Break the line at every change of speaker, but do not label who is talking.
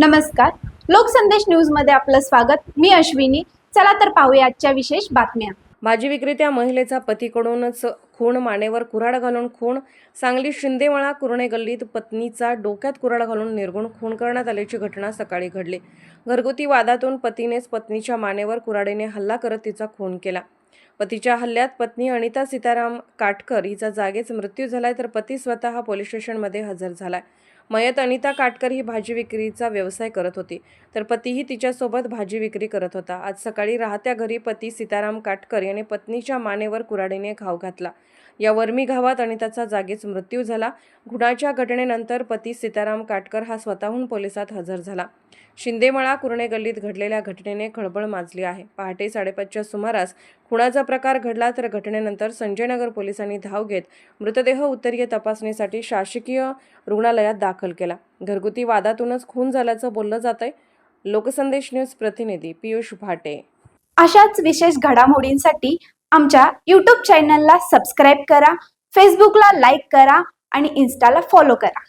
नमस्कार. लोकसंदेश न्यूजमध्ये आपलं स्वागत. मी अश्विनी. चला तर पाहूया आजच्या विशेष बातम्या.
भाजी विक्रेत्या महिलेचा पतीकडूनच खून मानेवर कुऱ्हाड घालून खून सांगली शिंदेवाळा कुरणे गल्लीत पत्नीचा डोक्यात कुऱ्हाड घालून निर्गुण खून करण्यात आल्याची घटना सकाळी घडली. घरगुती वादातून पतीनेच पत्नीच्या मानेवर कुराडीने हल्ला करत तिचा खून केला. पतीच्या हल्ल्यात पत्नी अनिता सीताराम काटकर हिचा जागेच मृत्यू झालाय तर पती स्वतः पोलीस स्टेशनमध्ये हजर झालाय. मयत अनिता काटकर ही भाजी विक्रीचा व्यवसाय करत होती. तर पतीही तिच्यासोबत भाजी विक्री करत होता. आज सकाळी राहत्या घरी पती सीताराम काटकर याने पत्नीच्या मानेवर कुराडीने घाव घातला. या वर्मी घावात अनिताचा जागीच मृत्यू झाला. गुणाच्या घटनेनंतर पती सीताराम काटकर हा स्वतःहून पोलिसात हजर झाला. शिंदेमळा कुरणे गल्लीत घडलेल्या घटनेने खळबळ माजली आहे. पहाटे साडेपाचच्या सुमारास खुणाचा प्रकार घडला तर घटनेनंतर संजयनगर पोलिसांनी धाव घेत मृतदेह उत्तरीय तपासणीसाठी शासकीय रुग्णालयात दाखल केला. घरगुती वादातूनच खून झाल्याचं बोललं जात आहे लोकसंदेश न्यूज प्रतिनिधी पियुष भाटे.
अशाच विशेष घडामोडींसाठी आमच्या यूट्यूब चॅनलला सबस्क्राईब करा फेसबुकला लाईक करा आणि इन्स्टाला फॉलो करा.